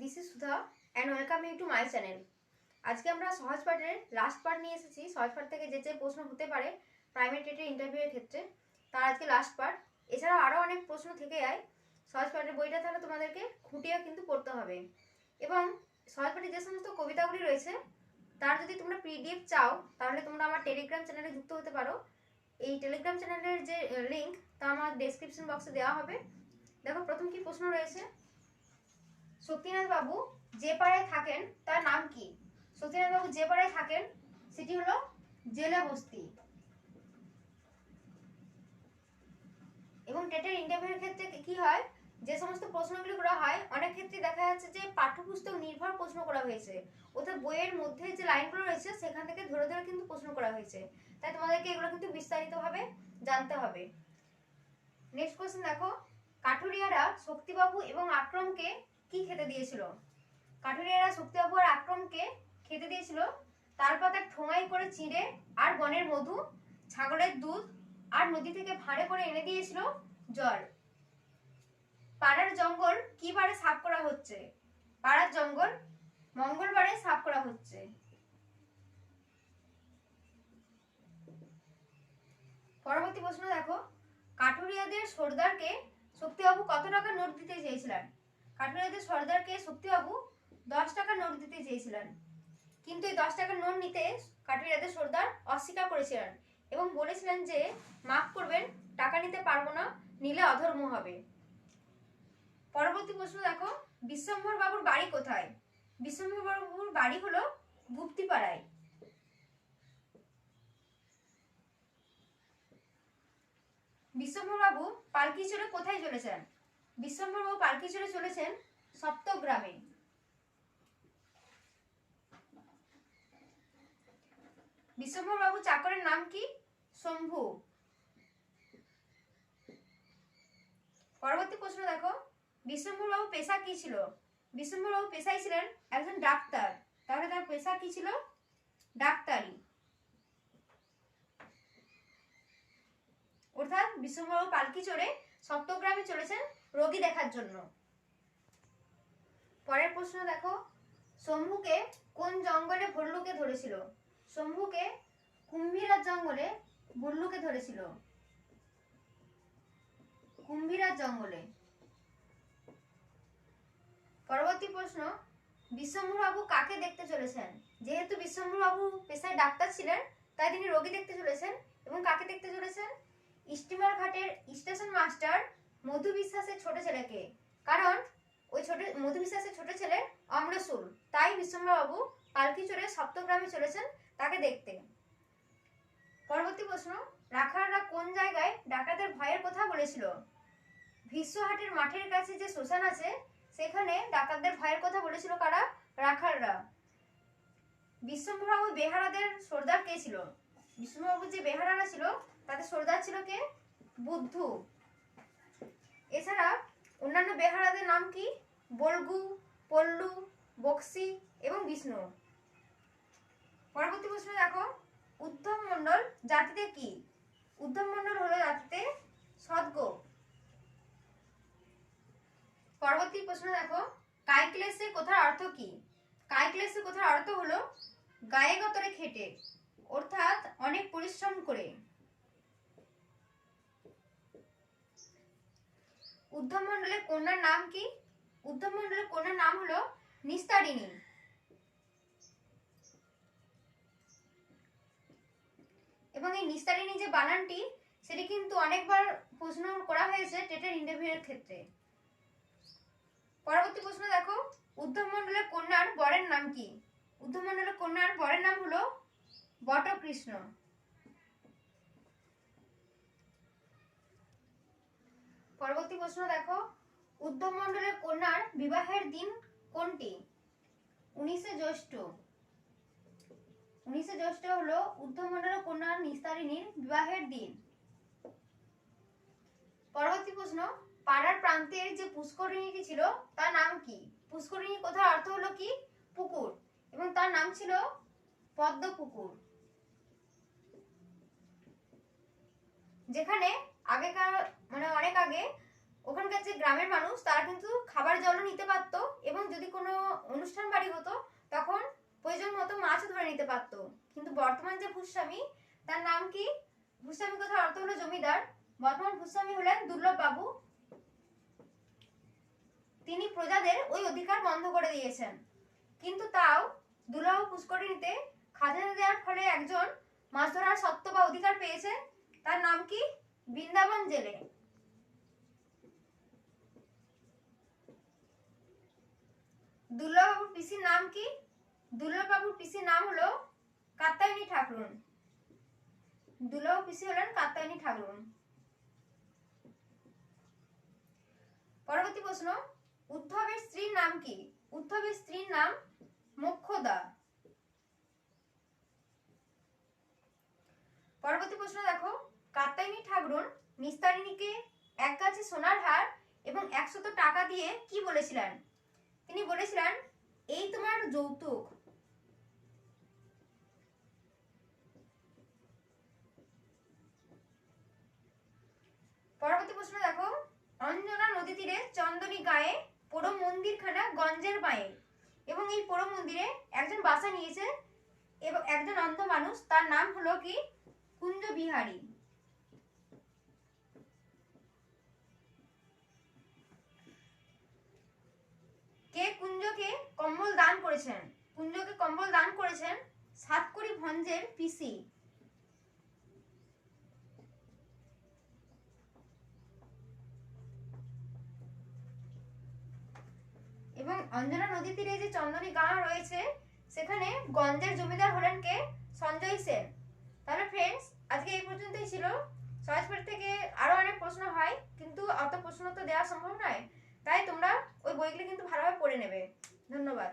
This is Sudha and welcome you to my channel আজকে আমরা সহজ পাঠের লাস্ট পার্ট নিয়ে এসেছি। সহজ পাঠ থেকে যে যে প্রশ্ন হতে পারে প্রাইভেট টেটের ইন্টারভিউয়ের ক্ষেত্রে, তার আজকে লাস্ট পার্ট এছাড়াও আরও অনেক প্রশ্ন থেকে যায়। সহজ পাঠের বইটা তাহলে তোমাদেরকে খুঁটিয়ে কিন্তু পড়তে হবে। এবং সহজ পাঠে যে সমস্ত কবিতাগুলি রয়েছে, তার যদি তোমরা পিডিএফ চাও, তাহলে তোমরা আমার টেলিগ্রাম চ্যানেলে যুক্ত হতে পারো। এই টেলিগ্রাম চ্যানেলের যে লিঙ্ক তা আমার ডেসক্রিপশন বক্সে দেওয়া হবে। দেখো, প্রথম কি প্রশ্ন রয়েছে? শক্তিনাথ বাবু যে পাড়ায় থাকেন, তার নাম কি? শক্তিনাথ বাবু যে পাড়ায় থাকেন, সেটি হলো জেলা বস্তি। এবং টেটের ইন্টারভিউর ক্ষেত্রে কি হয়? যে সমস্ত প্রশ্নগুলি করা হয়, অনেক ক্ষেত্রে দেখা যাচ্ছে যে পাঠ্যপুস্তক নির্ভর প্রশ্ন করা হয়েছে। অর্থাৎ বইয়ের মধ্যে যে লাইনগুলো রয়েছে, সেখান থেকে ধরে ধরে কিন্তু প্রশ্ন করা হয়েছে। তাই তোমাদেরকে এগুলো কিন্তু বিস্তারিতভাবে জানতে হবে। নেক্সট কোশ্চেন দেখো। কাঠুরিয়ারা শক্তিবাবু এবং আক্রমকে কি খেতে দিয়েছিল? কাঠুরিয়ারা শক্তিবাবু আর আক্রমকে খেতে দিয়েছিল তাল পাতা ঠোঙাই করে চিড়ে আর বনের মধু, ছাগলের দুধ আর নদী থেকে ভাড়ে করে এনে দিয়েছিল জল। পাড়ার জঙ্গল কি বারে সাফ করা হচ্ছে? পাড়ার জঙ্গল মঙ্গলবারে সাফ করা হচ্ছে। পরবর্তী প্রশ্ন দেখো, কাঠুরিয়াদের সর্দারকে শক্তিবাবু কত টাকা নোট দিতে চেয়েছিলেন? কাঠুরিয়াদের সর্দারকে, শক্তিবাবু, দশ টাকা নোট দিতে চেয়েছিলেন। কিন্তু এই দশ টাকার নোট নিতে কাঠুরিয়াদের সর্দার অস্বীকার করেছিলেন এবং বলেছিলেন যে, মাফ করবেন, টাকা নিতে পারব না, নিলে অধর্ম হবে। পরবর্তী প্রশ্ন দেখো বিশ্বম্ভর বাবুর বাড়ি কোথায়? বিশ্বম্ভর বাবুর বাড়ি হলো গুপ্তিপাড়ায়। বিশ্বম্ভর বাবু পালকি চড়ে কোথায় চলেছেন? বিশ্বম্ভর বাবু পালকি চড়ে চলেছেন সপ্তগ্রামে। বিশ্বম্ভর বাবু চাকরের নাম কি? শম্ভু। পরবর্তী প্রশ্ন দেখো। বিশ্বম্ভর বাবু পেশা কি ছিল? বিশ্বম্ভর বাবু পেশায় ছিলেন একজন ডাক্তার। তাহলে তার পেশা কি ছিল? ডাক্তারি। অর্থাৎ বিশ্বম্ভর বাবু পালকি চড়ে সপ্তগ্রামে চলেছেন রোগী দেখার জন্য। পরের প্রশ্ন দেখো, শম্ভুকে কোন জঙ্গলে ভল্লুকে ধরেছিল? শম্ভুকে কুম্ভীরার জঙ্গলে ভল্লুকে ধরেছিল। কুম্ভীরার জঙ্গলে। পরবর্তী প্রশ্ন বিশ্বম্ভর বাবু কাকে দেখতে চলেছেন? যেহেতু বিশ্বম্ভর বাবু পেশায় ডাক্তার ছিলেন, তাই তিনি রোগী দেখতে চলেছেন এবং কাকে দেখতে চলেছেন? স্টিমার ঘাটের স্টেশন মাস্টার মধু বিশ্বাসের ছোট ছেলেকে। কারণ ওই ছোট মধু বিশ্বাসের ছোট ছেলে অম্রসুল তাই বিশ্বম্ভর বাবু পালকি চড়ে সপ্তগ্রামে চলেছেন তাকে দেখতে। পরবর্তী প্রশ্ন, রাখালরা কোন জায়গায় ডাকাতের ভয়ের কথা বলেছিল? ভিশ্বহাটের মাঠের কাছে যে শ্মশান আছে, সেখানে ডাকাতদের ভয়ের কথা বলেছিল কারা? রাখালরা। বিশ্বম্ভরবাবু বেহারাদের সর্দার কে ছিল? বিশ্বম্ভরবাবু যে বেহারারা ছিল, তাদের সর্দার ছিল কে? বুদ্ধু। এছাড়া অন্যান্য বেহারাদের নাম কি? বলগু, পল্লু, বক্সি এবং বিষ্ণু। পরবর্তী প্রশ্ন দেখো। উদ্ধব মণ্ডল জাতিতে কি? উদ্ধব মণ্ডল হলো জাতিতে সদ্গ। পরবর্তী প্রশ্ন দেখো। কাইক্লেসে কথার অর্থ কি? কাইক্লেসে কথার অর্থ হলো গায়ে গতরে খেটে, অর্থাৎ অনেক পরিশ্রম করে। উদ্ধব মণ্ডলের কন্যার নাম কি? উদ্ধব মণ্ডলের কন্যার নাম হলো নিস্তারিণী। এবং এই নিস্তারিণী যে বানানটি, সেটি কিন্তু অনেকবার প্রশ্ন করা হয়েছে টেটের ইন্টারভিউয়ের ক্ষেত্রে। পরবর্তী প্রশ্ন দেখো উদ্ধব মণ্ডলের কন্যার বরের নাম কি? উদ্ধব মণ্ডলের কন্যার বরের নাম হলো বটকৃষ্ণ। পরবর্তী প্রশ্ন দেখো। উদ্ধব মণ্ডলের কন্যার বিবাহের দিন কোনটি? উনিশে জ্যৈষ্ঠ। উনিশে জ্যৈষ্ঠ হলো উদ্ধব মণ্ডলের কন্যার নিস্তারিণীর বিবাহের দিন। পরবর্তী প্রশ্ন, পাড়ার প্রান্তের যে পুষ্করিণীটি ছিল, তার নাম কি? পুষ্করিণী কথার অর্থ হলো কি? পুকুর। এবং তার নাম ছিল পদ্ম পুকুর যেখানে আগেকার মানে অনেক আগে, ওখানকার যে গ্রামের মানুষ, তারা কিন্তু খাবার জলও নিতে পারতো এবং যদি কোনো অনুষ্ঠান বাড়ি হতো, তখন প্রয়োজন মতো মাছও ধরে নিতে পারতো। কিন্তু বর্তমান যে ভূস্বামী, তার নাম কি? ভূস্বামী কথার অর্থ হলো জমিদার। বর্তমান ভূস্বামী হলেন দুর্লভ বাবু। তিনি প্রজাদের ওই অধিকার বন্ধ করে দিয়েছেন। কিন্তু তাও দুর্লভ পুষ্করিণীতে খাজনা দেওয়ার ফলে একজন মাছ ধরার সত্ত্ব বা অধিকার পেয়েছে? তার নাম কি? বৃন্দাবন জেলে। দুর্লভবাবুর পিসির নাম কি? দুর্লভবাবুর পিসির নাম হলো কাত্তায়নী ঠাকুরুন। দুর্লভ পিসি হলেন কাত্তায়নী ঠাকুরুন। পরবর্তী প্রশ্ন, উদ্ধবের স্ত্রীর নাম কি? উদ্ধবের স্ত্রীর নাম মোক্ষদা। পরবর্তী প্রশ্ন দেখো কাত্তায়নী ঠাকুরুন নিস্তারিণীকে এক গাছে সোনার হার এবং একশত টাকা দিয়ে কি বলেছিলেন? তিনি বলেছিলেন, এই তোমার যৌতুক। পরবর্তী প্রশ্ন দেখো, অঞ্জনা নদী তীরে চন্দনী গায়ে পোড়ো মন্দিরখানা গঞ্জের বাঁয়ে এবং এই পোড়ো মন্দিরে একজন বাসা নিয়েছে এবং একজন অন্ধ মানুষ, তার নাম হলো কি? কুঞ্জ বিহারী করেছেন। কুঞ্জকে কম্বল দান করেছেন সাতকুড়ি ভঞ্জের পিসি। এবং অঞ্জনা নদী তীরে যে চন্দনী গাঁ রয়েছে, সেখানে গঞ্জের জমিদার হলেন কে? সঞ্জয় সেন। তাহলে ফ্রেন্ডস আজকে এই পর্যন্তই ছিল। সহজপাঠ থেকে আরও অনেক প্রশ্ন হয়, কিন্তু অত প্রশ্ন তো দেওয়া সম্ভব নয়। তাই তোমরা ওই বইগুলো কিন্তু ভালোভাবে পড়ে নেবে। ধন্যবাদ।